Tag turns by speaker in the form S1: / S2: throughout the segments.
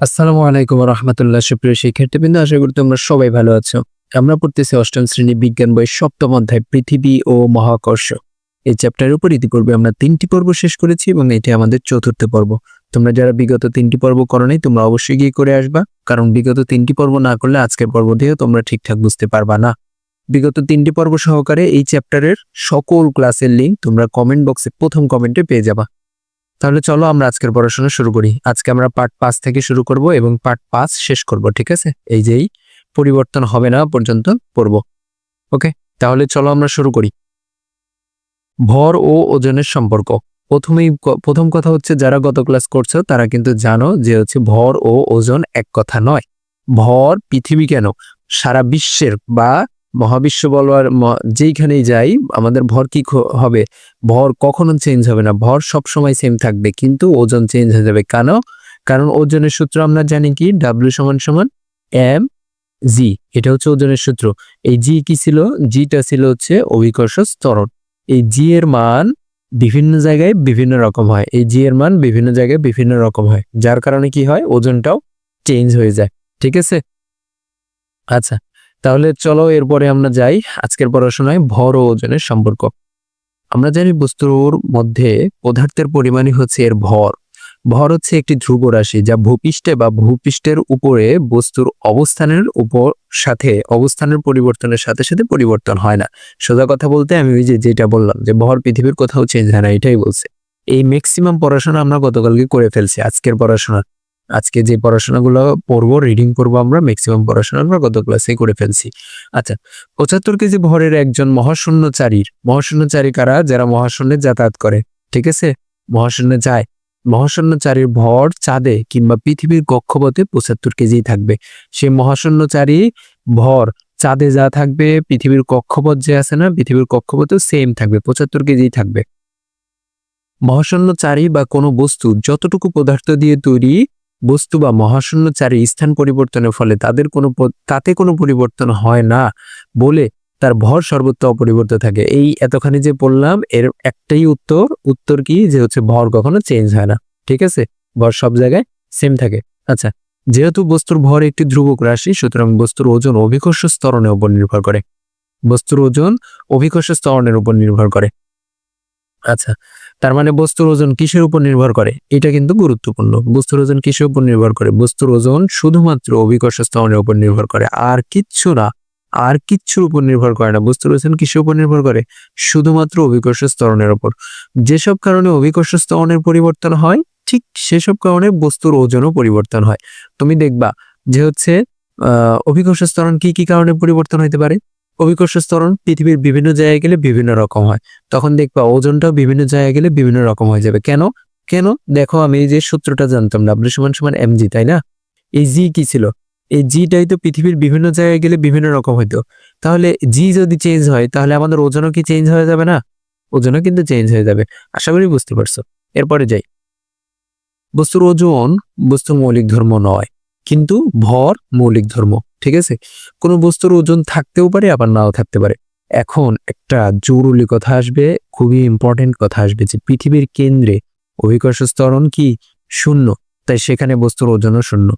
S1: আসসালামু আলাইকুম রহমতুল্লাহ। সুপ্রিয় শিক্ষার্থীবৃন্দ, আশা করি তোমরা সবাই ভালো আছো। আমরা পড়তেছি অষ্টম শ্রেণি বিজ্ঞান বই সপ্তম অধ্যায়, পৃথিবী ও মহাকর্ষ। এই চ্যাপ্টারের উপর ইতিপূর্বে আমরা তিনটি পর্ব শেষ করেছি এবং এটি আমাদের চতুর্থ পর্ব। তোমরা যারা বিগত তিনটি পর্ব করো নাই, তোমরা অবশ্যই গিয়ে করে আসবা। কারণ বিগত তিনটি পর্ব না করলে আজকের পর্ব দিয়েও তোমরা ঠিকঠাক বুঝতে পারবা না। বিগত তিনটি পর্ব সহকারে এই চ্যাপ্টারের সকল ক্লাসের লিঙ্ক তোমরা কমেন্ট বক্সে প্রথম কমেন্টে পেয়ে যাবা। তাহলে চলো আমরা আজকের পড়াশোনা শুরু করি। আজকে আমরা পার্ট পাঁচ থেকে শুরু করব এবং পার্ট পাঁচ শেষ করব, ঠিক আছে? এই যেই পরিবর্তন হবে না পর্যন্ত পড়ব, ওকে? তাহলে চলো আমরা শুরু করি। ভর ও ওজনের সম্পর্ক। প্রথমেই প্রথম কথা হচ্ছে যারা গত ক্লাস করছ, তারা কিন্তু জানো যে হচ্ছে ভর ও ওজন এক কথা নয়। ভর পৃথিবী কেন? সারা বিশ্বের বা মহাবিশ্ব বলবার যেইখানেই যাই, আমাদের ভর কি হবে? ভর কখনো চেঞ্জ হবে না। ভর সব সময় সেম থাকবে, কিন্তু ওজন চেঞ্জ হয়ে যাবে। কেন? কারণ ওজনের সূত্র আমরা জানি কি? ডাব্লিউ সমান সমান এম জি এটা হচ্ছে ওজনের সূত্র। এই জি কি ছিল? জিটা ছিল হচ্ছে অভিকর্ষ ত্বরণ। এই জি এর মান বিভিন্ন জায়গায় বিভিন্ন রকম হয়। এই জি এর মান বিভিন্ন জায়গায় বিভিন্ন রকম হয়। যার কারণে কি হয়? ওজনটাও চেঞ্জ হয়ে যায়। ঠিক আছে? আচ্ছা। তাহলে চলো এরপরে আমরা যাই। আজকের পড়াশোনায় ভর ও ওজনের সম্পর্ক। আমরা জানি বস্তুর মধ্যে পদার্থের পরিমাণই হচ্ছে এর ভর। ভর হচ্ছে একটি ধ্রুব রাশি যা ভূপৃষ্ঠে বা ভূপৃষ্ঠের উপরে বস্তুর অবস্থানের উপর সাথে অবস্থানের পরিবর্তনের সাথে সাথে পরিবর্তন হয় না। সোজা কথা বলতে আমি ওই যে যেটা বললাম যে ভর পৃথিবীর কোথাও চেঞ্জ হয় না, এটাই বলছে। এই ম্যাক্সিমাম পড়াশোনা আমরা গতকালকে করে ফেলছি, আজকের পড়াশোনা। আজকে যে পড়াশোনাগুলো পড়ব রিডিং করব আমরা ম্যাক্সিমাম পড়াশোনা আমরা গত ক্লাসে করে ফেলছি। আচ্ছা পঁচাত্তর কেজি ভরের একজন মহাশূন্যচারীর, মহাশূন্যচারী কারা? যারা মহাশূন্যে যাতায়াত করে, ঠিক আছে? মহাশূন্যে যায়, মহাশূন্যচারীর ভর চাঁদে কিংবা পৃথিবীর কক্ষপথে পঁচাত্তর কেজি থাকবে। সে মহাশূন্যচারী ভর চাঁদে যা থাকবে, পৃথিবীর কক্ষপথ যে আছে না, পৃথিবীর কক্ষপথেও সেম থাকবে, পঁচাত্তর কেজি থাকবে। মহাশূন্যচারী বা কোনো বস্তু, যতটুকু পদার্থ দিয়ে তৈরি বস্তু বা মহাশূন্যচারী স্থান পরিবর্তনের ফলে তাদের কোনো তাতে কোনো পরিবর্তন হয় না বলে তার ভর সর্বত্র অপরিবর্তিত থাকে। এই এতখানি যে বললাম, এর একটাই উত্তর উত্তর কি? যে হচ্ছে ভর কখনো চেঞ্জ হয় না। ঠিক আছে? ভর সব জায়গায় সেম থাকে। আচ্ছা যেহেতু বস্তুর ভর একটি ধ্রুবক রাশি, সুতরাং বস্তুর ওজন অভিকর্ষ স্তরণের উপর নির্ভর করে। বস্তুর ওজন অভিকর্ষ স্তরণের উপর নির্ভর করে। আচ্ছা তার মানে বস্তুর ওজন কিসের উপর নির্ভর করে? এটা কিন্তু গুরুত্বপূর্ণ। বস্তুর ওজন কিসের উপর নির্ভর করে? বস্তুর ওজন শুধুমাত্র অভিকর্ষ স্তরণের উপর নির্ভর করে। আর কিচ্ছু না, আর কিচ্ছুর উপর নির্ভর করে না। বস্তুর ওজন কিসের উপর নির্ভর করে? শুধুমাত্র অভিকর্ষ স্তরণের উপর। যেসব কারণে অভিকর্ষ স্তরণের পরিবর্তন হয়, ঠিক সেসব কারণে বস্তুর ওজনও পরিবর্তন হয়। তুমি দেখবা যে হচ্ছে, আহ, অভিকর্ষ স্তরণ কি কি কারণে পরিবর্তন হতে পারে? অভিকর্ষ স্তরণ পৃথিবীর বিভিন্ন জায়গায় গেলে বিভিন্ন রকম হয়। তখন দেখবা ওজনটাও বিভিন্ন জায়গায় গেলে বিভিন্ন রকম হয়ে যাবে। কেন? কেন? দেখো আমি এই যে সূত্রটা জানতাম ডাব্লিউ সমান সমান এম জি তাই না? এই জি কি ছিল? এই জিটাই তো পৃথিবীর বিভিন্ন জায়গায় গেলে বিভিন্ন রকম হইতো। তাহলে জি যদি চেঞ্জ হয়, তাহলে আমাদের ওজনও কি চেঞ্জ হয়ে যাবে না? ওজনও কিন্তু চেঞ্জ হয়ে যাবে। আশা করি বুঝতে পারছ। এরপরে যাই। বস্তুর ওজন বস্তুর মৌলিক ধর্ম নয়। কিন্তু ভর মৌলিক ধর্ম, ঠিক আছে? কোনো বস্তুর ওজন থাকতেও পারে, আবার নাও থাকতে পারে। এখন একটা জরুরি কথা আসবে, খুবই ইম্পর্টেন্ট কথা আসবে যে পৃথিবীর কেন্দ্রে অভিকর্ষ স্তরণ কি? শূন্য। তাই সেখানে বস্তুর ওজনও শূন্য।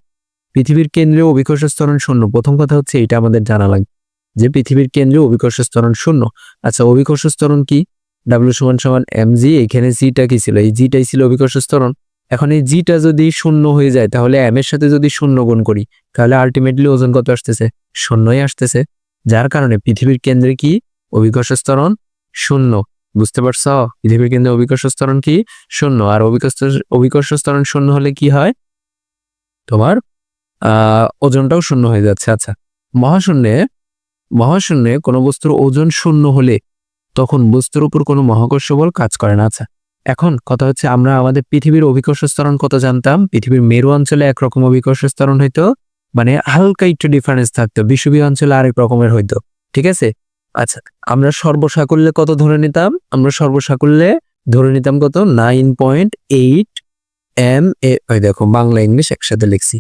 S1: পৃথিবীর কেন্দ্রে অভিকর্ষ স্তরণ শূন্য। প্রথম কথা হচ্ছে এটা আমাদের জানা লাগবে যে পৃথিবীর কেন্দ্রে অভিকর্ষ স্তরণ শূন্য। আচ্ছা অভিকর্ষ স্তরণ কি? ডাব্লিউ সমান সমান এম জি এখানে জিটা কি ছিল? এই জিটাই ছিল অভিকর্ষ স্তরণ এখন এই জিটা যদি শূন্য হয়ে যায়, তাহলে এম এর সাথে যদি শূন্য গুণ করি, তাহলে আলটিমেটলি ওজন কত আসতেছে? শূন্যই আসতেছে। যার কারণে পৃথিবীর কেন্দ্রে কি? অভিকর্ষ স্তরণ শূন্য। বুঝতে পারছ? পৃথিবীর কেন্দ্রে অভিকর্ষ স্তরণ কি? শূন্য। আর অভিকর্ষ অভিকর্ষ স্তরণ শূন্য হলে কি হয়? তোমার আহ ওজনটাও শূন্য হয়ে যাচ্ছে। আচ্ছা মহাশূন্যে মহাশূন্যে কোনো বস্তুর ওজন শূন্য হলে তখন বস্তুর উপর কোনো মহাকর্ষ বল কাজ করে না। আচ্ছা এখন কথা হচ্ছে আমরা আমাদের পৃথিবীর অভিকর্ষ স্তরণ কত জানতাম? পৃথিবীর মেরু অঞ্চলে একরকম অভিকর্ষ স্তরণ হইতো মানে হালকা একটু ডিফারেন্স থাকতো বিষুবীয় অঞ্চলে আরেক রকমের হইতো, ঠিক আছে? আচ্ছা আমরা সর্বসাকুল্যে কত ধরে নিতাম? আমরা সর্বসাকুল্যে ধরে নিতাম কত? Nine point eight m a, ওই দেখো, বাংলা, ইংলিশ একসাথে লিখছি।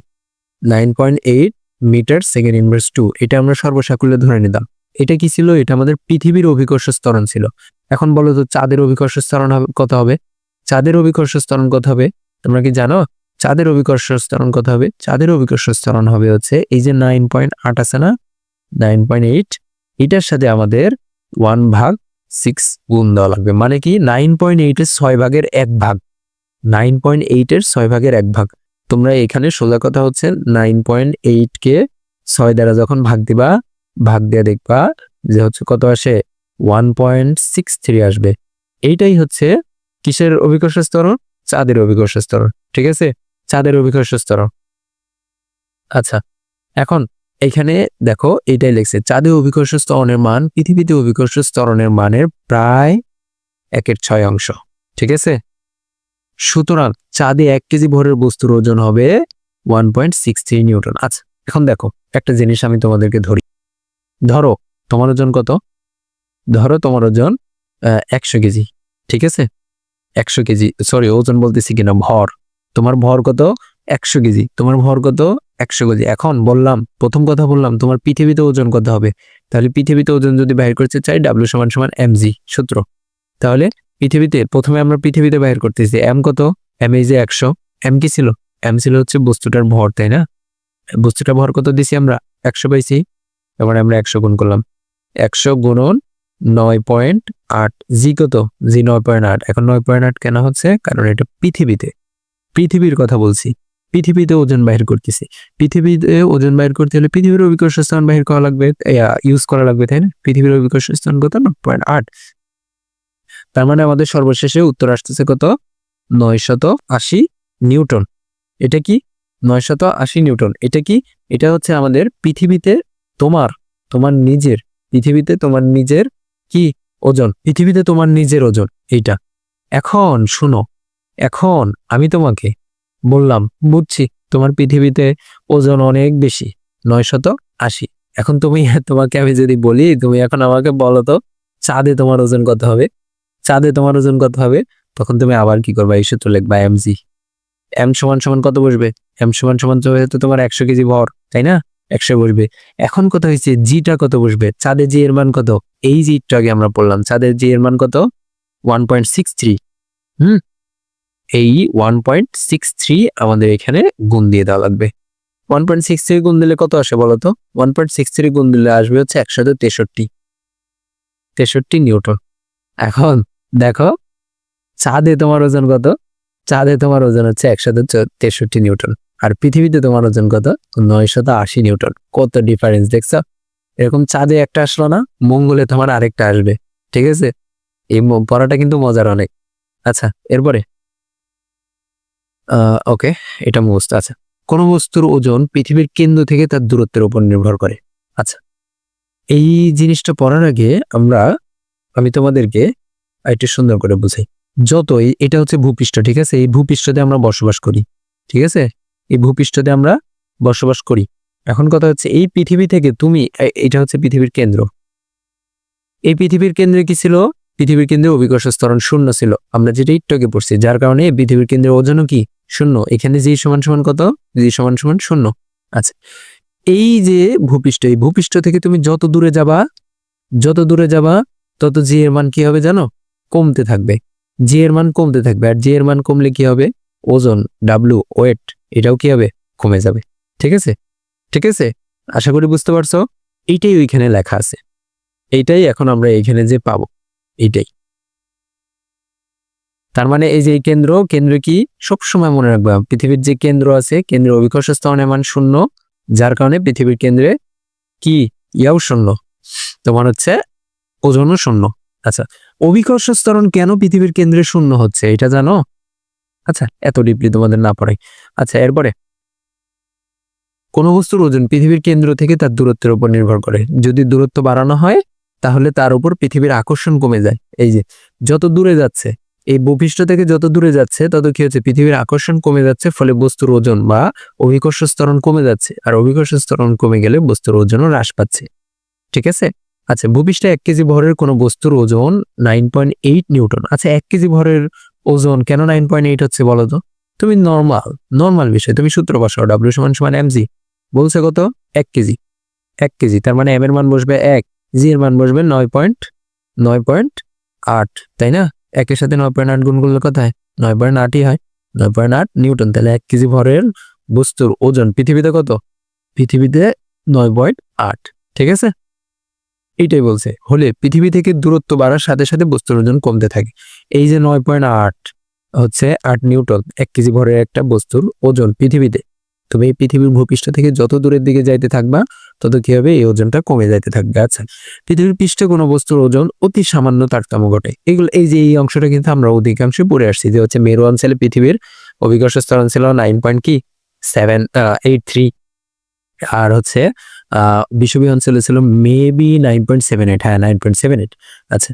S1: Nine point eight metre second inverse two এটা আমরা সর্বসাকুল্যে ধরে নিতাম। এটা কি ছিল? এটা আমাদের পৃথিবীর অভিকর্ষ স্তরণ ছিল। এখন বলো তো, চাঁদের অভিকর্ষ স্তরণ হবে, কত হবে? চাঁদের অভিকর্ষ স্তরণ কত হবে? তোমরা কি জানো? চাঁদের অভিকর্ষ স্তরণ কত হবে? চাঁদের অভিকর্ষ স্তরণ হবে হচ্ছে এই যে নাইন পয়েন্ট আট আছে না? নাইন পয়েন্ট এইট এটার সাথে আমাদের ওয়ান ভাগ সিক্স গুণ দেওয়া লাগবে। মানে কি? নাইন পয়েন্ট এইটের ছয় ভাগের এক ভাগ। নাইন পয়েন্ট এইটের ছয় ভাগের এক ভাগ। তোমরা এখানে সোজা কথা হচ্ছে নাইন পয়েন্ট এইটকে ছয় দ্বারা যখন ভাগ দিবা, ভাগ দিয়ে দেখবা যে হচ্ছে কত আসে? ওয়ান পয়েন্ট সিক্স থ্রি আসবে। এইটাই হচ্ছে কিসের অভিকর্ষ স্তরণ? চাঁদের অভিকর্ষ স্তরণ, ঠিক আছে? চাঁদের অভিকর্ষ স্তরণ। আচ্ছা এখন এখানে দেখো এটাই লেখছে, চাঁদের অভিকর্ষ স্তরণের মান পৃথিবীতে অভিকর্ষ স্তরণের মানের প্রায় একের ছয় অংশ, ঠিক আছে? সুতরাং চাঁদে এক কেজি ভরের বস্তুর ওজন হবে one point six three newton. আচ্ছা এখন দেখো একটা জিনিস আমি তোমাদেরকে ধরি। ধরো, তোমার ওজন কত? ধরো তোমার ওজন একশো কেজি, ঠিক আছে? একশো কেজি সরি ওজন বলতেছি কিনা, ভর। তোমার ভর কত? একশো কেজি। তোমার ভর কত? একশো কেজি। এখন বললাম, প্রথম কথা বললাম, তোমার পৃথিবীতে ওজন কত হবে? তাহলে পৃথিবীতে ওজন যদি বাইর করতে চাই ডাব্লিউ সমান সমান এম জি সূত্র। তাহলে পৃথিবীতে, প্রথমে আমরা পৃথিবীতে বাইর করতেছি এম কত? এম এই যে একশো। এম কি ছিল? এম ছিল হচ্ছে বস্তুটার ভর, তাই না? বস্তুটার ভর কত দিছি আমরা? একশো পাইছি। এবার আমরা একশো গুণ করলাম। একশো গুণন নয় পয়েন্ট আট জি কত? জি নয় পয়েন্ট আট। এখন নয় পয়েন্ট আট কেন হচ্ছে? কারণ এটা পৃথিবীতে। পৃথিবীর কথা বলছি। পৃথিবীতে ওজন বাহির করতেছি। পৃথিবীতে ওজন বাহির করতে হলে পৃথিবীর অভিকর্ষ স্থান বাহির করা লাগবে ইউজ করা লাগবে, তাই না? পৃথিবীর অভিকর্ষ স্থান কত? নয় পয়েন্ট আট। তার মানে আমাদের সর্বশেষে উত্তর আসতেছে কত? নয়শত আশি নিউটন। এটা কি? নয়শত আশি নিউটন। এটা কি? এটা হচ্ছে আমাদের পৃথিবীতে তোমার তোমার নিজের, পৃথিবীতে তোমার নিজের কি? ওজন। পৃথিবীতে তোমার নিজের ওজন, এইটা। এখন, শুনো। এখন আমি তোমাকে বললাম, বুঝছি, তোমার পৃথিবীতে ওজন অনেক বেশি নয়শত আশি। এখন তুমি, তোমাকে আমি যদি বলি, তুমি এখন আমাকে বলো তো, চাঁদে তোমার ওজন কত হবে? চাঁদে তোমার ওজন কত হবে? তখন তুমি আবার কি করবা? এই সূত্র লিখবা, এম জি। এম সমান সমান কত বসবে? এম সমান সমান তো তোমার একশো কেজি ভর, তাই না? একশো বসবে। এখন কত হয়েছে জিটা কত বসবে? চাঁদের জি এর মান কত? এই জিটা আগে আমরা পড়লাম। চাঁদের জি এর মান কত? ওয়ান পয়েন্ট সিক্স থ্রি হুম? এই ওয়ান পয়েন্ট সিক্স থ্রি আমাদের এখানে গুণ দিয়ে দেওয়া লাগবে। ওয়ান পয়েন্ট সিক্স থ্রি গুণ দিলে কত আসে বলতো ওয়ান পয়েন্ট সিক্স থ্রি গুণ দিলে আসবে হচ্ছে একশো তেষট্টি। তেষট্টি নিউটন। এখন দেখো, চাঁদে তোমার ওজন কত? চাঁদে তোমার ওজন হচ্ছে একশত তেষট্টি নিউটন। আর পৃথিবীতে তোমার ওজন কত? নয়শত আশি নিউটন। কত ডিফারেন্স দেখছ? এরকম চাঁদে একটা আসলো না, মঙ্গলে তোমার আরেকটা আসবে, ঠিক আছে? এই পড়াটা কিন্তু মজার অনেক। আচ্ছা এরপরে। ওকে এটা মোস্ট আচ্ছা। কোন বস্তুর ওজন পৃথিবীর কেন্দ্র থেকে তার দূরত্বের উপর নির্ভর করে। আচ্ছা এই জিনিসটা পড়ার আগে আমরা, আমি তোমাদেরকে একটু সুন্দর করে বুঝাই। যতই, এটা হচ্ছে ভূপৃষ্ঠ, ঠিক আছে? এই ভূপৃষ্ঠতে আমরা বসবাস করি, ঠিক আছে? এই ভূপৃষ্ঠতে আমরা বসবাস করি। এখন কথা হচ্ছে, এই পৃথিবী থেকে তুমি এটা হচ্ছে পৃথিবীর কেন্দ্র। এই পৃথিবীর কেন্দ্রে কি ছিল? পৃথিবীর কেন্দ্রে অভিকর্ষ স্তরণ শূন্য ছিল। আমরা যেটা আগে পড়ছি, যার কারণে পৃথিবীর কেন্দ্রের ওজনও কি? শূন্য। এখানে জি সমান সমান কত? জি সমান সমান শূন্য। আচ্ছা এই যে ভূপৃষ্ঠ, এই ভূপৃষ্ঠ থেকে তুমি যত দূরে যাবা, যত দূরে যাবা, তত জি এর মান কি হবে জানো? কমতে থাকবে। জি এর মান কমতে থাকবে। আর জি এর মান কমলে কি হবে? ওজন ডাব্লু ওয়েট এটাও কি হবে? কমে যাবে। ঠিক আছে? ঠিক আছে? আশা করি বুঝতে পারছ? এইটাই ওইখানে লেখা আছে। এইটাই এখন আমরা এইখানে যে পাবো। এইটাই। তার মানে এই যে কেন্দ্র কেন্দ্র কি? সবসময় মনে রাখবা, পৃথিবীর যে কেন্দ্র আছে, কেন্দ্রের অভিকর্ষ স্তরণের মান শূন্য, যার কারণে পৃথিবীর কেন্দ্রে কি? ইয়াও শূন্য। তোমার হচ্ছে ওজনও শূন্য। আচ্ছা অভিকর্ষ স্তরণ কেন পৃথিবীর কেন্দ্রে শূন্য হচ্ছে? এটা জানো? আচ্ছা এত ডিপলি তোমাদের না পড়াই। আচ্ছা এরপরে। কোন বস্তুর ওজন পৃথিবীর কেন্দ্র থেকে তার দূরত্বের উপর নির্ভর করে। যদি দূরত্ব বাড়ানো হয়, তাহলে তার উপর পৃথিবীর আকর্ষণ কমে যায়। এই যে, যত দূরে যাচ্ছে, এই ভূপৃষ্ঠ থেকে যত দূরে যাচ্ছে, তত কি হচ্ছে, পৃথিবীর আকর্ষণ কমে যাচ্ছে, ফলে বস্তুর ওজন বা অভিকর্ষ স্তরণ কমে যাচ্ছে। আর অভিকর্ষ স্তরণ কমে গেলে বস্তুর ওজনও হ্রাস পাচ্ছে। ঠিক আছে? আচ্ছা ভূপৃষ্ঠে এক কেজি ভরের কোনো বস্তুর ওজন নাইন পয়েন্ট এইট নিউটন। আচ্ছা এক কেজি ভরের ওজন কেন নাইন পয়েন্ট এইট হচ্ছে বলো তো তুমি নর্মাল নর্মাল বিষয়। তুমি সূত্র বসাও ডাব্লিউ সমান সমান এম জি বলছে কত? এক কেজি। এক কেজি, তার মানে এম এর মান বসবে এক জি এর মান বসবে নয় পয়েন্ট নয় পয়েন্ট আট, তাই না? একের সাথে নয় পয়েন্ট আট গুণ করলে কোথায় নয় পয়েন্ট আটই হয়। নয় পয়েন্ট আট নিউটন, তাহলে এক কেজি ভরের বস্তুর ওজন পৃথিবীতে কত? পৃথিবীতে নয় পয়েন্ট আট, ঠিক আছে? এইটাই বলছে, হলে পৃথিবী থেকে দূরত্ব বাড়ার সাথে সাথে বস্তুর ওজন কমতে থাকে। এই যে নয় পয়েন্ট আট হচ্ছে আট নিউটন, এক কেজি ভরের একটা বস্তুর ওজন পৃথিবীতে। তবে এই পৃথিবীর ভূপৃষ্ঠ থেকে যত দূরের দিকে যাইতে থাকবা, তত কি হবে? এই ওজনটা কমে যাইতে থাকবে। আচ্ছা পৃথিবীর পৃষ্ঠে কোনো বস্তুর ওজন অতি সামান্য তারতম্য ঘটে। এগুলো, এই যে এই অংশটা কিন্তু আমরা অধিকাংশে পড়ে আসছি যে হচ্ছে মেরু অঞ্চলে পৃথিবীর অভিকর্ষ স্তরণ ছিল নাইন পয়েন্ট কি? সেভেন এইট থ্রি আর হচ্ছে বিষুবী অঞ্চলে ছিল maybe nine point seven eight হ্যাঁ নাইন পয়েন্ট সেভেন এইট আচ্ছা।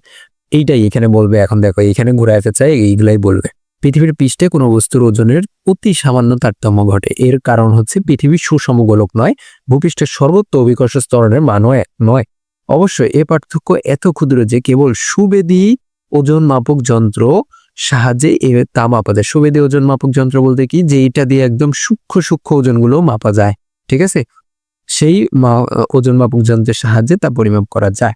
S1: এইটাই এখানে বলবে, এখন দেখো এখানে ঘুরাইতে চাই, এইগুলাই বলবে। পৃথিবীর পৃষ্ঠে কোনো বস্তুর ওজনের অতি সামান্য তারতম্য ঘটে। এর কারণ হচ্ছে পৃথিবী সুষম গোলক নয়, ভূপৃষ্ঠের সর্বোচ্চ অভিকর্ষ স্তরণের মানও এক নয়। অবশ্যই এ পার্থক্য এত ক্ষুদ্র যে কেবল সুবেদী ওজন মাপক যন্ত্র সাহায্যে তা মাপা যায়। সুবেদী ওজন মাপক যন্ত্র বলতে কি? যে এটা দিয়ে একদম সূক্ষ্ম সূক্ষ্ম ওজনগুলো মাপা যায়। ঠিক আছে? সেই ওজন মাপক যন্ত্রের সাহায্যে তা পরিমাপ করা যায়।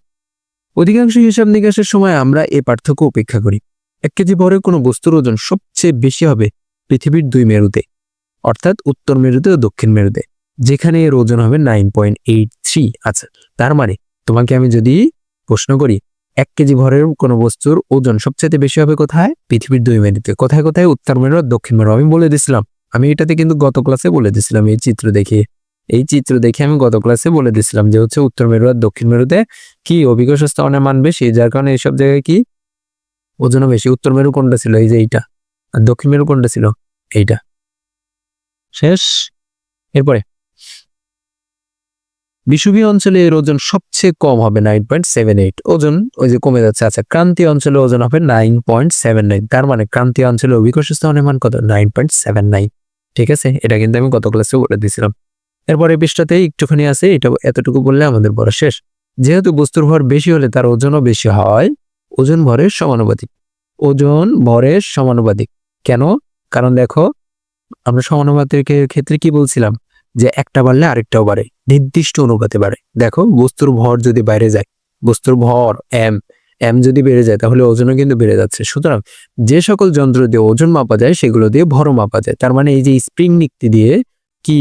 S1: অধিকাংশ হিসাব নিকাশের সময় আমরা এ পার্থক্য উপেক্ষা করি। এক কেজি ভরের কোনো বস্তুর ওজন সবচেয়ে বেশি হবে পৃথিবীর দুই মেরুতে, অর্থাৎ উত্তর মেরুতে ও দক্ষিণ মেরুতে, যেখানে এর ওজন হবে নাইন পয়েন্ট এইট থ্রি। আচ্ছা তার মানে তোমাকে আমি যদি প্রশ্ন করি, এক কেজি ভরের কোনো বস্তুর ওজন সবচেয়ে বেশি হবে কোথায়? পৃথিবীর দুই মেরুতে। কোথায় কোথায়? উত্তর মেরু আর দক্ষিণ মেরু। আমি বলে দিছিলাম। আমি এটাতে কিন্তু গত ক্লাসে বলে দিছিলাম এই চিত্র দেখে এই চিত্র দেখে আমি গত ক্লাসে বলে দিছিলাম যে হচ্ছে উত্তর মেরু আর দক্ষিণ মেরুতে কি অভিকর্ষ স্তরণের মান বেশি যার কারণে এইসব জায়গায় কি ওজনও বেশি। উত্তর মেরু কোনটা ছিল? এই যে এইটা। আর দক্ষিণ মেরু কোনটা ছিল? এইটা। শেষ। এরপরে। বিষুবীয় অঞ্চলে এর ওজন সবচেয়ে কম হবে নাইন পয়েন্ট সেভেন এইট। ওজন ওই যে কমে যাচ্ছে। আচ্ছা ক্রান্তীয় অঞ্চলে ওজন হবে নাইন পয়েন্ট সেভেন নাইন। তার মানে ক্রান্তীয় অঞ্চলে অভিকর্ষ স্থানের মান কত? Nine point seven nine. ঠিক আছে? এটা কিন্তু আমি গত ক্লাসে বলে দিয়েছিলাম। এরপরে পৃষ্ঠাতে একটুখানি আছে, এটা এতটুকু বললে আমাদের পড়া শেষ। যেহেতু বস্তুর ভর বেশি হলে তার ওজনও বেশি হয়, ওজন ভরের সমানুপাতিক। ওজন ভরের সমানুপাতিক। কেন? কারণ দেখো, আমরা সমানুপাতিকের ক্ষেত্রে কি বলছিলাম? যে একটা বাড়লে আরেকটাও বাড়ে, নির্দিষ্ট অনুপাতে বাড়ে। দেখো, বস্তুর ভর যদি বাইরে যায়, বস্তুর ভর এম এম যদি বেড়ে যায়, তাহলে ওজনও কিন্তু বেড়ে যাচ্ছে। সুতরাং যে সকল যন্ত্র দিয়ে ওজন মাপা যায়, সেগুলো দিয়ে ভরও মাপা যায়। তার মানে এই যে স্প্রিং নিক্তি দিয়ে কি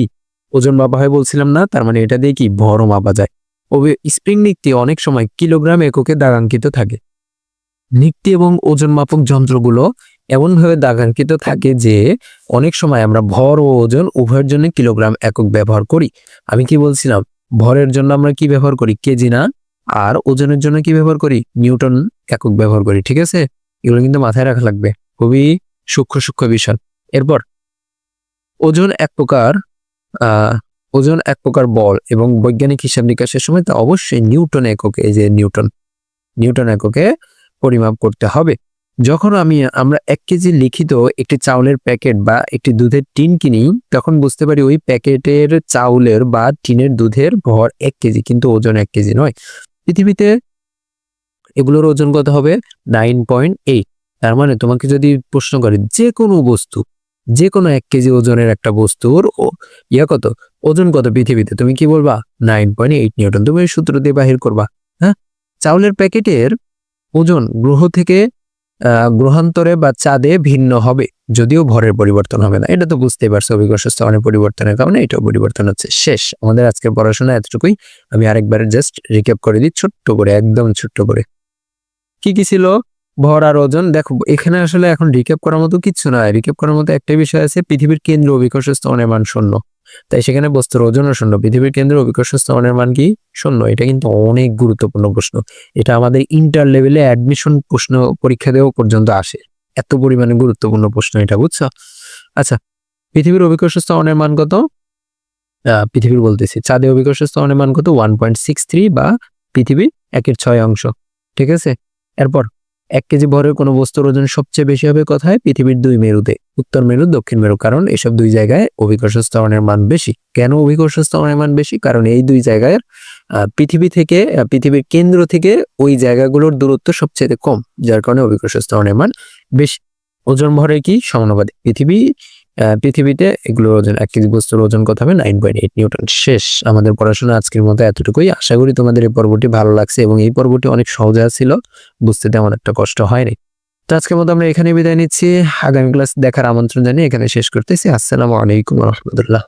S1: ওজন মাপা হয় বলছিলাম না, তার মানে এটা দিয়ে কি ভরও মাপা যায়। ওবে স্প্রিং নিক্তি অনেক সময় কিলোগ্রাম এককে দাগাঙ্কিত থাকে। নিক্তি এবং ওজন মাপক যন্ত্রগুলো এমনভাবে দাগাঙ্কিত থাকে যে অনেক সময় আমরা ভর ও ওজন উভয়ের জন্য কিলোগ্রাম একক ব্যবহার করি। আমি কি বলছিলাম? ভরের জন্য আমরা কি ব্যবহার করি? কেজি না। আর ওজনের জন্য কি ব্যবহার করি? নিউটন একক ব্যবহার করি, ঠিক আছে? এগুলো কিন্তু মাথায় রাখা লাগবে। খুবই সূক্ষ্ম সূক্ষ্ম বিষয়। এরপর, ওজন এক প্রকার ওজন এক প্রকার বল এবং বৈজ্ঞানিক হিসাব নিকাশের সময় তা অবশ্যই নিউটন এককে, এই যে নিউটন নিউটন এককে পরিমাপ করতে হবে। যখন আমি, আমরা এক কেজি লিখিত একটি চাউলের প্যাকেট বা একটি দুধের টিন কিনি, তখন বুঝতে পারি ওই প্যাকেটের চাউলের বা টিনের দুধের ভর এক কেজি, কিন্তু ওজন এক কেজি নয়। পৃথিবীতে এগুলোর ওজন কত হবে? Nine point eight. তার মানে তোমাকে যদি প্রশ্ন করে যে কোনো বস্তু যে কোনো এক কেজি ওজনের একটা বস্তুর ও- ইয়া কত? ওজন কত পৃথিবীতে? তুমি কি বলবা? Nine point eight newton. তুমি সূত্র দিয়ে বাহির করবা হ্যাঁ? চাউলের প্যাকেটের ওজন গ্রহ থেকে গ্রহান্তরে বা চাঁদে ভিন্ন হবে, যদিও ভরের পরিবর্তন হবে না। এটা তো বুঝতেই পারছ, অভিকর্ষ স্তরের পরিবর্তনের কারণে এটাও পরিবর্তন হচ্ছে। শেষ, আমাদের আজকের পড়াশোনা এতটুকুই। আমি আরেকবার জাস্ট রিক্যাপ করে দিই, ছোট্ট করে, একদম ছোট্ট করে। কি কি ছিল? ভর আর ওজন, দেখো এখানে আসলে এখন রিক্যাপ করার মতো কিচ্ছু নয় রিক্যাপ করার মতো একটাই বিষয় আছে, পৃথিবীর কেন্দ্র অভিকর্ষ স্তনের মান শূন্য। তাই সেখানে বস্তুর ওজনও শূন্য। পৃথিবীর কেন্দ্র অভিকর্ষ স্তনের মান কি? শূন্য। এটা কিন্তু অনেক গুরুত্বপূর্ণ প্রশ্ন। এটা আমাদের ইন্টার লেভেলে অ্যাডমিশন প্রশ্ন পরীক্ষা দেওয়া পর্যন্ত আসে। এত পরিমাণে গুরুত্বপূর্ণ প্রশ্ন এটা, বুঝছ? আচ্ছা পৃথিবীর অভিকর্ষ স্তনের মান কত? পৃথিবীর বলতেছি। চাঁদে অভিকর্ষ স্তনের মান কত? ওয়ান পয়েন্ট সিক্স থ্রি বা পৃথিবীর একের ছয় অংশ। ঠিক আছে? এরপর এক কেজি ভরের কোনো বস্তুর ওজন সবচেয়ে বেশি হবে কোথায়? পৃথিবীর দুই মেরুতে। উত্তর মেরু, দক্ষিণ মেরু, কারণ এসব দুই জায়গায় অভিকর্ষ স্তরণের মান বেশি। কেন অভিকর্ষ স্তরণের মান বেশি? কারণ এই দুই জায়গায় পৃথিবী থেকে পৃথিবীর কেন্দ্র থেকে ওই জায়গাগুলোর দূরত্ব সবচেয়ে কম, যার কারণে অভিকর্ষ স্তরণের মান বেশি। ওজন ভরে কি? সমানুপাতিক। পৃথিবী পৃথিবীতে এগুলোর ওজন এক কেজি বস্তুর ওজন কত হবে নাইন পয়েন্ট এইট নিউটন। শেষ। আমাদের পড়াশোনা আজকের মতো এতটুকুই। আশা করি তোমাদের এই পর্বটি ভালো লাগছে এবং এই পর্বটি অনেক সহজে ছিল। বুঝতে তেমন একটা কষ্ট হয়নি। তো আজকের মতো আমরা এখানে বিদায় নিচ্ছি। আগামী ক্লাস দেখার আমন্ত্রণ জানিয়ে এখানে শেষ করতেছি। আসসালামু আলাইকুম রহমতুল্লাহ।